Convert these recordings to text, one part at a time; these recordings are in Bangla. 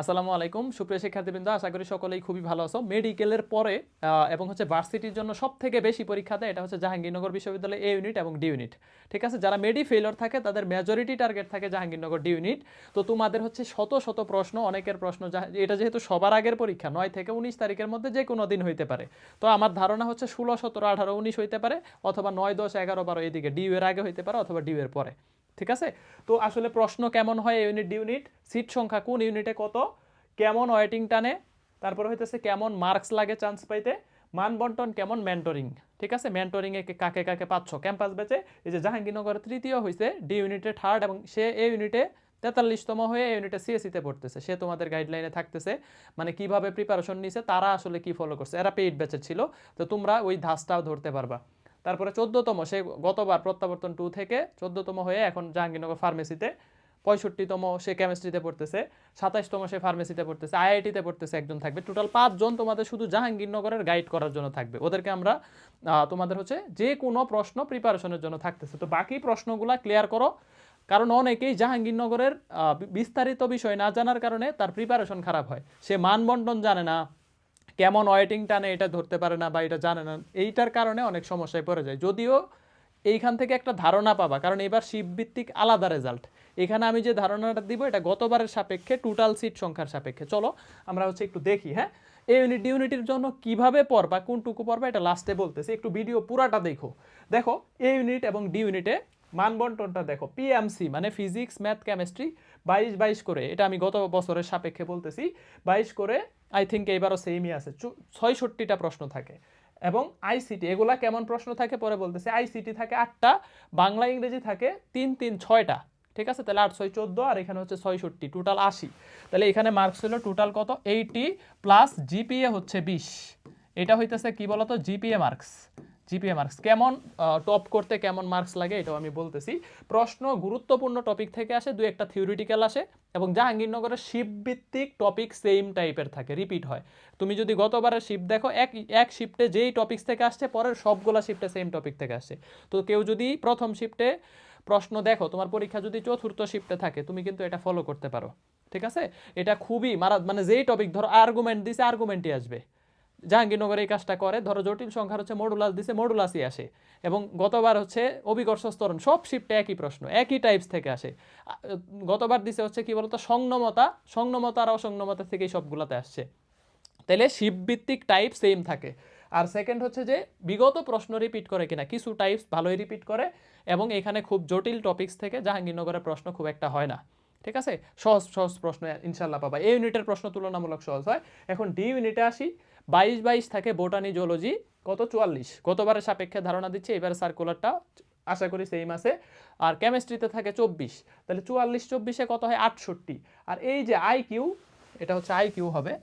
আসসালামু আলাইকুম। সুপ্রিয় শিক্ষার্থীবৃন্দ, আশা করি সকলেই খুবই ভালো আছো। মেডিকেলের পরে এবং হচ্ছে ভার্সিটির জন্য সব থেকে বেশি পরীক্ষা দেয়, এটা হচ্ছে জাহাঙ্গীরনগর বিশ্ববিদ্যালয় এ ইউনিট এবং ডি ইউনিট ঠিক আছে? যারা মেডি ফেইলর থাকে, তাদের মেজরিটি টার্গেট থাকে জাহাঙ্গীরনগর ডি ইউনিট তো তোমাদের হচ্ছে শত শত প্রশ্ন, অনেকের প্রশ্ন এটা যেহেতু সবার আগের পরীক্ষা, নয় থেকে উনিশ তারিখের মধ্যে যে কোনো দিন হইতে পারে। তো আমার ধারণা হচ্ছে ষোলো, সতেরো, আঠারো, উনিশ হইতে পারে, অথবা নয়, দশ, এগারো, বারো, এদিকে ডিউ এর আগে হইতে পারে, অথবা ডিউ এর পরে। ঠিক আছে? তো আসলে প্রশ্ন কেমন হয় ইউনিট ইউনিট সিট সংখ্যা কোন ইউনিটে কত? কেমন ওয়েটিং টানে? তারপরে হইতেছে কেমন মার্কস লাগে চান্স পাইতে? মান বন্টন কেমন মেন্টরিং ঠিক আছে? মেন্টরিং এ কাকে কাকে পাচ্ছ? ক্যাম্পাস বেচে এই যে জাহাঙ্গীরনগর তৃতীয় হয়েছে ডি ইউনিটে থার্ড এবং সে এ ইউনিটে তেতাল্লিশতম হয়ে ইউনিটে সিএসিতে পড়তেছে। সে তোমাদের গাইডলাইনে থাকতেছে। মানে কীভাবে প্রিপারেশন নিছে, তারা আসলে কি ফলো করছে? এরা পেইড ব্যাচের ছিল। তো তোমরা ওই ধাসটাও ধরতে পারবা। তারপরে চোদ্দতম, সে গতবার প্রত্যাবর্তন টু থেকে চোদ্দতম হয়ে এখন জাহাঙ্গীরনগর ফার্মেসিতে পঁয়ষট্টিতম সে কেমিস্ট্রিতে পড়তেছে, সাতাইশতম সে ফার্মেসিতে পড়তেছে আইআইটিতে পড়তেছে একজন থাকবে। টোটাল পাঁচজন তোমাদের শুধু জাহাঙ্গীরনগরের গাইড করার জন্য থাকবে। ওদেরকে আমরা তোমাদের হচ্ছে যে কোনো প্রশ্ন প্রিপারেশনের জন্য থাকতেছে। তো বাকি প্রশ্নগুলা ক্লিয়ার করো। কারণ অনেকেই জাহাঙ্গীরনগরের বিস্তারিত বিষয় না জানার কারণে তার প্রিপারেশন খারাপ হয়। সে মানবন্টন জানে না। কেমন ওয়েটিং টানে এটা ধরতে পারে না বা এটা জানে না, এইটার কারণে অনেক সমস্যায় পড়ে যায়। যদিও এইখান থেকে একটা ধারণা পাবা, কারণ এবার শিবভিত্তিক আলাদা রেজাল্ট এখানে আমি যে ধারণাটা দিব, এটা গতবারের সাপেক্ষে টোটাল সিট সংখ্যার সাপেক্ষে। চলো, আমরা হচ্ছে একটু দেখি হ্যাঁ? এই ইউনিট ডি ইউনিটের জন্য কীভাবে পড়বা, কোনটুকু পড়বা, এটা লাস্টে বলতেছি। একটু ভিডিও পুরাটা দেখো। দেখো এ ইউনিট এবং ডি ইউনিটে মানবন্টনটা দেখো। পিএমসি মানে ফিজিক্স ম্যাথ কেমিস্ট্রি বাইশ বাইশ করে, এটা আমি গত বছরের সাপেক্ষে বলতেছি, বাইশ করে আই থিঙ্ক এইবারও সেমই আছে। ছয়ষট্টিটা প্রশ্ন থাকে। এবং আইসিটি এগুলা কেমন প্রশ্ন থাকে? পরে বলতেছে আইসিটি থাকে আটটা, বাংলা, ইংরেজি থাকে তিন তিন, ছয়টা। ঠিক আছে? তাহলে আট, ছয়, চোদ্দ, আর এখানে হচ্ছে ছয়ষট্টি টোটাল আশি। তাহলে এখানে মার্কস ছিল টোটাল কত? এইটি প্লাস জিপিএ হচ্ছে বিশ। এটা হইতেছে কি বলতো? GPA marks GPA marks. কেমন টপ করতে কেমন মার্কস লাগে এটাও আমি বলতেছি। প্রশ্ন গুরুত্বপূর্ণ টপিক থেকে আসে দু একটা থিওরিটিক্যাল আসে এবং জাহাঙ্গীরনগরের শিপভিত্তিক টপিক সেম টাইপের থাকে রিপিট হয়। তুমি যদি গতবারের শিপ দেখো, এক এক শিফটে যেই টপিক্স থেকে আসছে, পরের সবগুলা শিফটে সেম টপিক থেকে আসছে তো কেউ যদি প্রথম শিফটে প্রশ্ন দেখো, তোমার পরীক্ষা যদি চতুর্থ শিফটে থাকে, তুমি কিন্তু এটা ফলো করতে পারো। ঠিক আছে? এটা খুবই মারা মানে যেই টপিক ধরো আর্গুমেন্ট দিছে আর্গুমেন্টই আসবে। জাহাঙ্গীরনগর এই কাজটা করে। ধরো জটিল সংখ্যার হচ্ছে মডুলাস দিছে মডুলাসই আসে। এবং গতবার হচ্ছে অভিকর্ষ স্তরণ সব শিফটে একই প্রশ্ন, একই টাইপস থেকে আসে। গতবার দিছে হচ্ছে কি বলতো, সংনমতা সংনমতা আর অসংনমতা থেকেই সবগুলোতে আসছে। তাহলে শিবভিত্তিক টাইপ সেম থাকে। আর সেকেন্ড হচ্ছে যে, বিগত প্রশ্ন রিপিট করে কিনা, কিছু টাইপস ভালোই রিপিট করে, এবং এখানে খুব জটিল টপিকস থেকে জাহাঙ্গীরনগরের প্রশ্ন খুব একটা হয় না। ঠিক আছে? সহজ সহজ প্রশ্ন ইনশাল্লাহ পাবা। এই ইউনিটের প্রশ্ন তুলনামূলক সহজ হয়। এখন ডি ইউনিটে আসি। বাইশ বাইশ থাকে বোটানি জুলজি কত? চুয়াল্লিশ। গতবারের সাপেক্ষে ধারণা দিচ্ছে, এবারে সার্কুলারটা আশা করি সেম আছে। আর কেমিস্ট্রিতে থাকে চব্বিশ। তাহলে চুয়াল্লিশ, চব্বিশে কত হয়? আটষট্টি। আর এই যে আই কিউ এটা হচ্ছে আই কিউ হবে।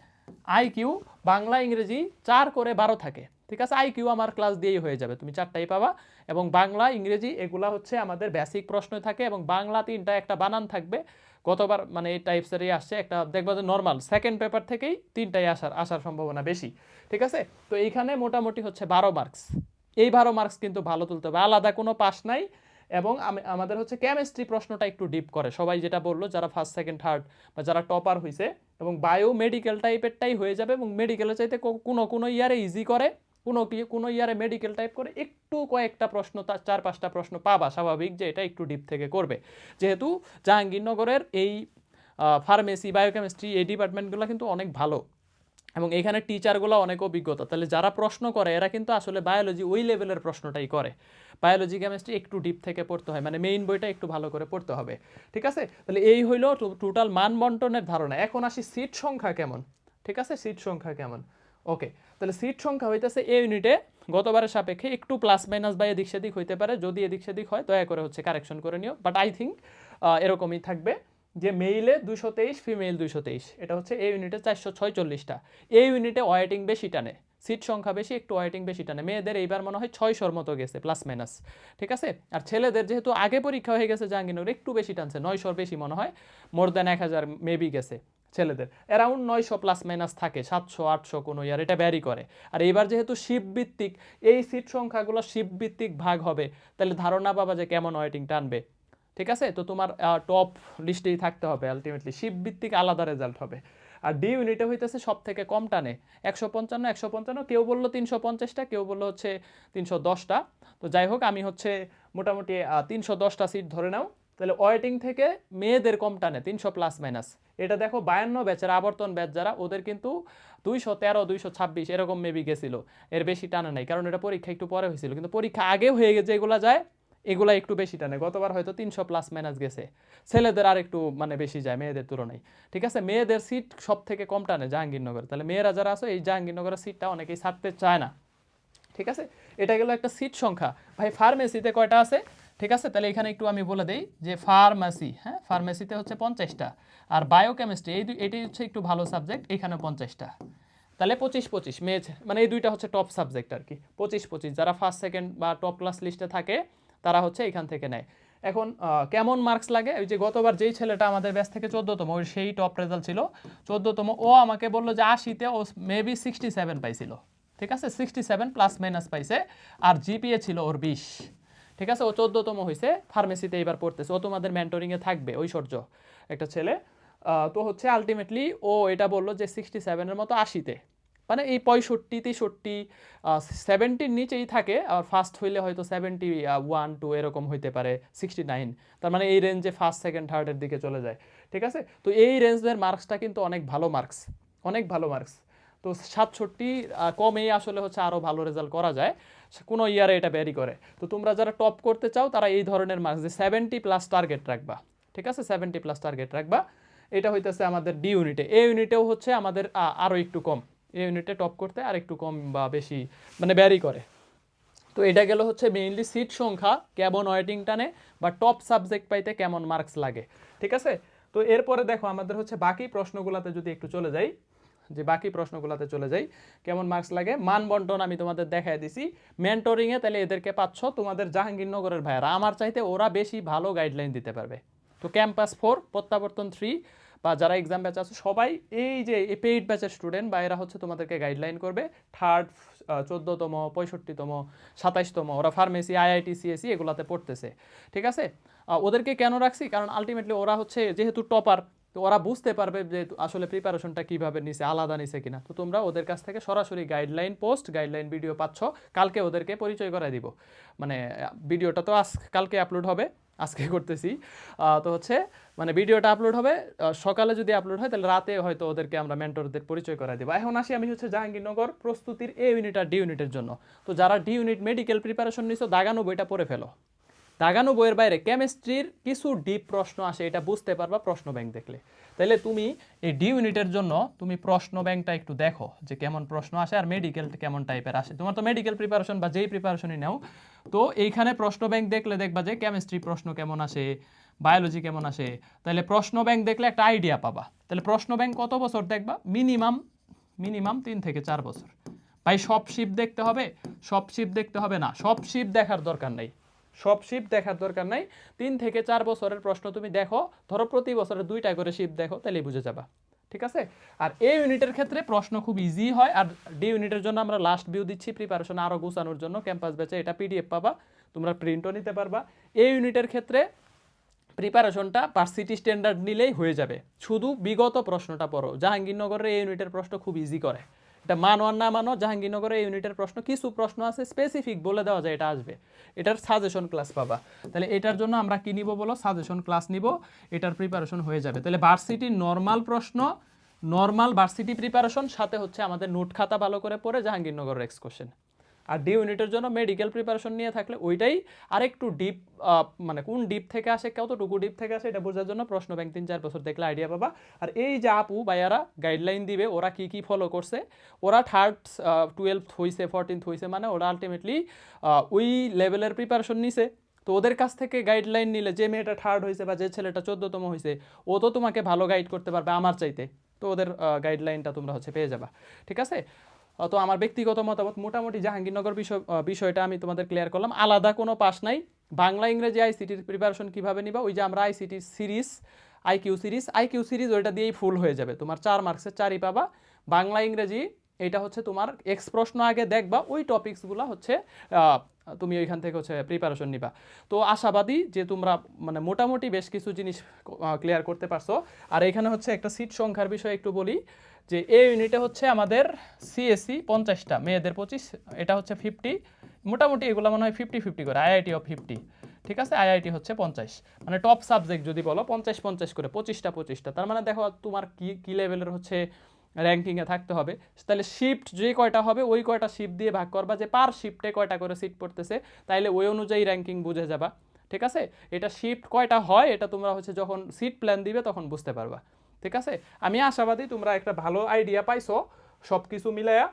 আই কিউ বাংলা, ইংরেজি চার করে বারো থাকে। ঠিক আছে? আই কিউ আমার ক্লাস দিয়েই হয়ে যাবে। তুমি চারটাই পাবা। এবং বাংলা, ইংরেজি, এগুলা হচ্ছে আমাদের বেসিক প্রশ্ন থাকে। এবং বাংলা তিনটা একটা বানান থাকবে। গতবার মানে এই টাইপসেরই আসছে একটা, দেখবা যে নর্মাল সেকেন্ড পেপার থেকেই তিনটাই আসার আসার সম্ভাবনা বেশি, ঠিক আছে? তো এইখানে মোটামুটি হচ্ছে বারো মার্কস এই বারো মার্কস কিন্তু ভালো তুলতে হবে। আলাদা কোনো পাস নাই এবং আমি- আমাদের হচ্ছে কেমিস্ট্রি প্রশ্নটা একটু ডিপ করে। সবাই যেটা বলল, যারা ফার্স্ট সেকেন্ড থার্ড বা যারা টপার হয়েছে এবং বায়ো মেডিকেল টাইপেরটাই হয়ে যাবে এবং মেডিকেলের চাইতে কোনো কোনো ইয়ারে ইজি করে কোনো কি, কোনো ইয়ারে মেডিকেল টাইপ করে একটু কয়েকটা প্রশ্ন, তার চার পাঁচটা প্রশ্ন পাবা। স্বাভাবিক যে এটা একটু ডিপ থেকে করবে। যেহেতু জাহাঙ্গীরনগরের এই ফার্মেসি বায়োকেমিস্ট্রি এই ডিপার্টমেন্টগুলো কিন্তু অনেক ভালো। এবং এখানে টিচারগুলো অনেক অভিজ্ঞতা। তাহলে যারা প্রশ্ন করে, এরা কিন্তু আসলে বায়োলজি ওই লেভেলের প্রশ্নটাই করে। বায়োলজি কেমিস্ট্রি একটু ডিপ থেকে পড়তে হয়। মানে মেইন বইটা একটু ভালো করে পড়তে হবে। ঠিক আছে? তাহলে এই হইল টোটাল মান বন্টনের ধারণা। এখন আসি সিট সংখ্যা কেমন? ঠিক আছে? সিট সংখ্যা কেমন? ওকে তাহলে সিট সংখ্যা হইতেছে এ ইউনিটে গতবারের সাপেক্ষে একটু প্লাস মাইনাস বা এদিক সেদিক হইতে পারে, যদি এদিক সেদিক হয়, দয়া করে হচ্ছে কারেকশন করে নিও। বাট আই থিঙ্ক এরকমই থাকবে যে মেইলে দুশো তেইশ ফিমেল দুশো তেইশ। এটা হচ্ছে এ ইউনিটে চারশো ছয়চল্লিশটা। এ ইউনিটে ওয়েটিং বেশি টানে। সিট সংখ্যা বেশি, একটু ওয়েটিং বেশি টানে। মেয়েদের এইবার মনে হয় ছয়শোর মতো গেছে প্লাস মাইনাস ঠিক আছে? আর ছেলেদের যেহেতু আগে পরীক্ষা হয়ে গেছে জাহাঙ্গীরনগর, একটু বেশি টানছে, নয়শোর বেশি মনে হয় মোর দ্যান এক হাজার মেবি গেছে। ছেলেদের। অ্যারাউন্ড নয়শো প্লাস মাইনাস থাকে, সাতশো, আটশো কোনো ইয়ার এটা ব্যারি করে। আর এইবার যেহেতু শিবভিত্তিক, এই সিট সংখ্যাগুলো শিবভিত্তিক ভাগ হবে, তাহলে ধারণা পাবা যে কেমন ওয়েটিং টানবে। ঠিক আছে? তো তোমার টপ লিস্টেই থাকতে হবে আলটিমেটলি শিবভিত্তিক আলাদা রেজাল্ট হবে। আর ডি ইউনিটে হইতেছে সব থেকে কম টানে। একশো পঞ্চান্ন একশো পঞ্চান্ন, কেউ বলল তিনশো পঞ্চাশটা, কেউ বলল হচ্ছে তিনশো দশটা। তো যাই হোক, আমি হচ্ছে মোটামুটি তিনশো দশটা সিট ধরে নাও। তাহলে ওয়েটিং থেকে মেয়েদের কম টানে, তিনশো প্লাস মাইনাস এটা দেখো বায়ান্ন ব্যাচের আবর্তন ব্যাচ যারা, ওদের কিন্তু দুইশো তেরো, দুইশো ছাব্বিশ এরকম মেবি গেছিল। এর বেশি টানে নাই, কারণ এটা পরীক্ষা একটু পরে হয়েছিল। কিন্তু পরীক্ষা আগে হয়ে গেছে, এগুলা যায় এগুলা একটু বেশি টানে। গতবার হয়তো তিনশো প্লাস মাইনাস গেছে। ছেলেদের আর একটু মানে বেশি যায়, মেয়েদের তুলনায়। ঠিক আছে? মেয়েদের সিট সব থেকে কম টানে জাহাঙ্গীরনগর। তাহলে মেয়েরা যারা আছে, এই জাহাঙ্গীরনগরের সিটটা অনেকেই ছাড়তে চায় না। ঠিক আছে? এটা গেল একটা সিট সংখ্যা। ভাই ফার্মেসিতে কয়টা আছে? ঠিক আছে? তাহলে এখানে একটু আমি বলে দিই যে ফার্মাসি হ্যাঁ? ফার্মেসিতে হচ্ছে পঞ্চাশটা। আর বায়োকেমিস্ট্রি এই দুই এটি হচ্ছে একটু ভালো সাবজেক্ট এখানে পঞ্চাশটা। তাহলে পঁচিশ পঁচিশ মেজ মানে এই দুইটা হচ্ছে টপ সাবজেক্ট আর কি। পঁচিশ পঁচিশ, যারা ফার্স্ট সেকেন্ড বা টপ ক্লাস লিস্টে থাকে, তারা হচ্ছে এখান থেকে নেয়। এখন কেমন মার্কস লাগে? ওই যে গতবার যেই ছেলেটা আমাদের ব্যাচ থেকে চোদ্দতম ওই সেই টপ রেজাল্ট ছিল। চোদ্দতম, ও আমাকে বলল যে আশিতে ও মেবি সিক্সটি সেভেন পাইছিল। ঠিক আছে? সিক্সটি সেভেন প্লাস মাইনাস পাইছে। আর জিপিএ ছিল ওর বিশ। ঠিক আছে, ও চোদ্দতম হয়েছে ফার্মেসিতে এবার পড়তেছে। ও তোমাদের মেন্টরিংয়ে থাকবে, ঐশ্বর্য, একটা ছেলে। তো হচ্ছে আলটিমেটলি ও এটা বলল যে সিক্সটি সেভেনের মতো আশিতে। মানে এই পঁয়ষট্টি, তেষট্টি সেভেন্টির নিচেই থাকে আর ফার্স্ট হইলে হয়তো সেভেন্টি ওয়ান টু এরকম হইতে পারে সিক্সটি নাইন তার মানে এই রেঞ্জে ফার্স্ট সেকেন্ড থার্ডের দিকে চলে যায়। ঠিক আছে? তো এই রেঞ্জের মার্কসটা কিন্তু অনেক ভালো মার্কস অনেক ভালো মার্কস তো সাতষট্টি কমেই আসলে হচ্ছে আরও ভালো রেজাল্ট করা যায়। কোনো ইয়ারে এটা ব্যারি করে। তো তোমরা যারা টপ করতে চাও, তারা এই ধরনের মার্কস যে সেভেন্টি প্লাস টার্গেট রাখবা। ঠিক আছে? সেভেন্টি প্লাস টার্গেট রাখবা। এটা হইতেছে আমাদের ডি ইউনিটে এ। ইউনিটেও হচ্ছে আমাদের আরও একটু কম। এ ইউনিটে টপ করতে আর একটু কম বা বেশি মানে ব্যারি করে। তো এটা গেল হচ্ছে মেইনলি সিট সংখ্যা, কেমন ওয়েটিং টানে বা টপ সাবজেক্ট পাইতে কেমন মার্কস লাগে। ঠিক আছে? তো এরপরে দেখো আমাদের হচ্ছে বাকি প্রশ্নগুলোতে যদি একটু চলে যাই যে বাকি প্রশ্নগুলোতে চলে যাই। কেমন মার্কস লাগে? মান বন্টন আমি তোমাদের দেখাই দিছি। মেন্টরিংয়ে তাহলে এদেরকে পাচ্ছ তোমাদের জাহাঙ্গীরনগরের ভাইয়ারা। আমার চাইতে ওরা বেশি ভালো গাইডলাইন দিতে পারবে। তো ক্যাম্পাস ফোর প্রত্যাবর্তন থ্রি বা যারা এক্সাম ব্যাচ আছে, সবাই এই যে পেইড ব্যাচের স্টুডেন্ট বা এরা হচ্ছে তোমাদেরকে গাইডলাইন করবে। থার্ড চোদ্দোতম, পঁয়ষট্টিতম, সাতাইশতম, ওরা ফার্মেসি আইআইটি সিএসি এগুলাতে পড়তেছে। ঠিক আছে? ওদেরকে কেন রাখছি? কারণ আলটিমেটলি ওরা হচ্ছে যেহেতু টপার তো ওরা বুঝতে পারবে যে আসলে প্রিপারেশনটা কীভাবে নিছে, আলাদা নিছে কিনা। তো তোমরা ওদের কাছ থেকে সরাসরি গাইডলাইন পোস্ট গাইডলাইন ভিডিও পাচ্ছ। কালকে ওদেরকে পরিচয় করাই দিব। মানে ভিডিওটা তো আজ কালকে আপলোড হবে, আজকে করতেছি। তো হচ্ছে মানে ভিডিওটা আপলোড হবে সকালে যদি আপলোড হয়, তাহলে রাতে হয়তো ওদেরকে আমরা মেন্টরদের পরিচয় করাই দেবো। এখন আসি আমি হচ্ছে জাহাঙ্গীরনগর প্রস্তুতির এ ইউনিট আর ডি ইউনিটের জন্য। তো যারা ডি ইউনিট মেডিকেল প্রিপারেশন নিছো দাগানো বইটা পড়ে ফেলো। দাগানো বইয়ের বাইরে কেমিস্ট্রির কিছু ডিপ প্রশ্ন আসে, এটা বুঝতে পারবা প্রশ্ন ব্যাংক দেখলে। তাহলে তুমি এই ডি ইউনিটের জন্য তুমি প্রশ্ন ব্যাংকটা একটু দেখো যে কেমন প্রশ্ন আসে আর মেডিকেল কেমন টাইপের আসে। তোমার তো মেডিকেল প্রিপারেশন বা যেই প্রিপারেশনই নাও, তো এইখানে প্রশ্ন ব্যাংক দেখলে দেখবা যে কেমিস্ট্রি প্রশ্ন কেমন আসে বায়োলজি কেমন আসে। তাহলে প্রশ্ন ব্যাংক দেখলে একটা আইডিয়া পাবা। তাহলে প্রশ্ন ব্যাংক কত বছর দেখবা? মিনিমাম মিনিমাম তিন থেকে চার বছর। ভাই, সব শিপ দেখতে হবে? সব শিপ দেখতে হবে না। সব শিপ দেখার দরকার নেই। সব শিপ দেখার দরকার নাই। তিন থেকে চার বছরের প্রশ্ন তুমি দেখো, ধরো প্রতি বছরে দুইটা করে শিপ দেখো তাহলেই বুঝে যাবা। ঠিক আছে? আর এ ইউনিটের ক্ষেত্রে প্রশ্ন খুব ইজি হয়, আর ডি ইউনিটের জন্য আমরা লাস্ট ভিউ দিচ্ছি প্রিপারেশন আরও গুছানোর জন্য ক্যাম্পাস ব্যাচে এটা পিডিএফ পাবা, তোমরা প্রিন্টও নিতে পারবা। এ ইউনিটের ক্ষেত্রে প্রিপারেশনটা ভার্সিটি স্ট্যান্ডার্ড নিলেই হয়ে যাবে। শুধু বিগত প্রশ্নটা পড়ো, জাহাঙ্গীরনগরের এই ইউনিটের প্রশ্ন খুব ইজি করে। এটা মানো আর না মানো, জাহাঙ্গীরনগরে ইউনিটের প্রশ্ন, কিছু প্রশ্ন আছে স্পেসিফিক বলে দেওয়া যায়, এটা আসবে। এটার সাজেশন ক্লাস পাবা। তাহলে এটার জন্য আমরা কী নিব বলো? সাজেশন ক্লাস নিব, এটার প্রিপারেশন হয়ে যাবে। তাহলে ভার্সিটি নর্মাল প্রশ্ন নর্মাল ভার্সিটি প্রিপারেশন সাথে হচ্ছে আমাদের নোট খাতা ভালো করে পড়ে জাহাঙ্গীরনগরের এক্স কোশ্চেন আর ডি ইউনিটের জন্য মেডিকেল প্রিপারেশন নিয়ে থাকলে ওইটাই আরেকটু ডিপ মানে কোন ডিপ থেকে আসে, কতটুকু ডিপ থেকে আসে, এটা বোঝার জন্য প্রশ্ন ব্যাংক তিন চার বছর দেখলে আইডিয়া পাবা। আর এই যে আপু ভাইয়ারা গাইডলাইন দিবে, ওরা কি কি ফলো করছে, ওরা থার্ড টুয়েলভ হইছে ফোরটিন্থ হইছে মানে ওরা আলটিমেটলি ওই লেভেলের প্রিপারেশন নিছে। তো ওদের কাছ থেকে গাইডলাইন নিলে যে মেয়েটা থার্ড হয়েছে বা যে ছেলেটা চোদ্দতম হয়েছে ও তো তোমাকে ভালো গাইড করতে পারবে আমার চাইতে। তো ওদের গাইডলাইনটা তোমরা হচ্ছে পেয়ে যাবা। ঠিক আছে? তো আমার ব্যক্তিগত মতামত, মোটামুটি জাহাঙ্গীরনগর বিষয় বিষয়টা আমি তোমাদের ক্লিয়ার করলাম। আলাদা কোনো পাস নাই। বাংলা, ইংরেজি আইসিটির প্রিপারেশন কীভাবে নিবা? ওই যে আমরা ICT series IQ series IQ series ওইটা দিয়েই ফুল হয়ে যাবে। তোমার চার মার্কসের চারই পাবা। বাংলা, ইংরেজি, এটা হচ্ছে তোমার এক্স প্রশ্ন আগে দেখবা। ওই টপিক্সগুলো হচ্ছে তুমি ওইখান থেকে হচ্ছে প্রিপারেশন নিবা। তো আশাবাদী যে তোমরা মানে মোটামুটি বেশ কিছু জিনিস ক্লিয়ার করতে পারছ। আর এখানে হচ্ছে একটা সিট সংখ্যার বিষয়ে একটু বলি, যে এ ইউনিটে হচ্ছে আমাদের সিএসসি পঞ্চাশটা, মেয়েদের পঁচিশ, এটা হচ্ছে ফিফটি মোটামুটি এগুলো মনে হয় ফিফটি ফিফটি করে আইআইটি অফ ফিফটি ঠিক আছে? আইআইটি হচ্ছে পঞ্চাশ। মানে টপ সাবজেক্ট যদি বলো, পঞ্চাশ পঞ্চাশ করে, পঁচিশটা পঁচিশটা। তার মানে দেখো, তোমার কি কি লেভেলের হচ্ছে র্যাঙ্কিংয়ে থাকতে হবে। তাহলে শিফট যে কয়টা হবে, ওই কয়টা শিফট দিয়ে ভাগ করবা যে পার শিফটে কয়টা করে সিট পড়তেছে, তাইলে ওই অনুযায়ী র্যাঙ্কিং বুঝে যাবা। ঠিক আছে? এটা শিফট কয়টা হয়, এটা তোমরা হচ্ছে যখন সিট প্ল্যান দিবে তখন বুঝতে পারবা। ঠিক আছে? আমি আশাবাদী তোমরা একটা ভালো আইডিয়া পাইছো সব কিছু মিলাইয়া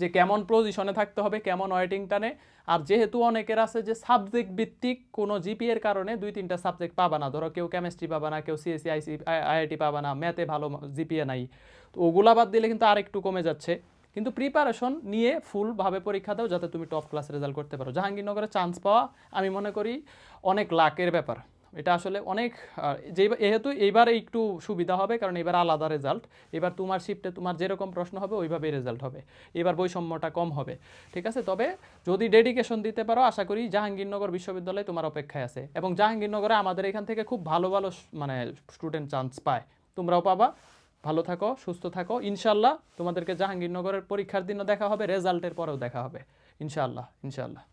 যে কেমন পজিশনে থাকতে হবে, কেমন ওয়েটিং টানে। আর যেহেতু অনেকের আছে যে সাবজেক্ট ভিত্তিক কোনো জিপি এর কারণে দুই তিনটা সাবজেক্ট পাবা না। ধরো কেউ কেমিস্ট্রি পাবা না, কেউ সিএসসি আইসি আইআইটি পাবা না ম্যাথে ভালো জিপিএ নাই। তো ওগুলা বাদ দিলে কিন্তু আরেকটু কমে যাচ্ছে। কিন্তু প্রিপারেশন নিয়ে ফুলভাবে পরীক্ষা দাও যাতে তুমি টপ ক্লাস রেজাল্ট করতে পারো। জাহাঙ্গীরনগরে চান্স পাওয়া, আমি মনে করি, অনেক লাকের ব্যাপার। এটা আসলে অনেক যেহেতু এইবার একটু সুবিধা হবে, কারণ এবার আলাদা রেজাল্ট এবার তোমার শিফটে তোমার যেরকম প্রশ্ন হবে, ওইভাবেই রেজাল্ট হবে। এবার বৈষম্যটা কম হবে। ঠিক আছে? তবে যদি ডেডিকেশন দিতে পারো, আশা করি জাহাঙ্গীরনগর বিশ্ববিদ্যালয় তোমার অপেক্ষায় আছে। এবং জাহাঙ্গীরনগরে আমাদের এখান থেকে খুব ভালো ভালো মানে স্টুডেন্ট চান্স পায়। তোমরাও পাবা। ভালো থাকো, সুস্থ থাকো। ইনশাল্লাহ তোমাদেরকে জাহাঙ্গীরনগরের পরীক্ষার দিনও দেখা হবে রেজাল্টের পরেও দেখা হবে। ইনশাল্লাহ ইনশাল্লাহ।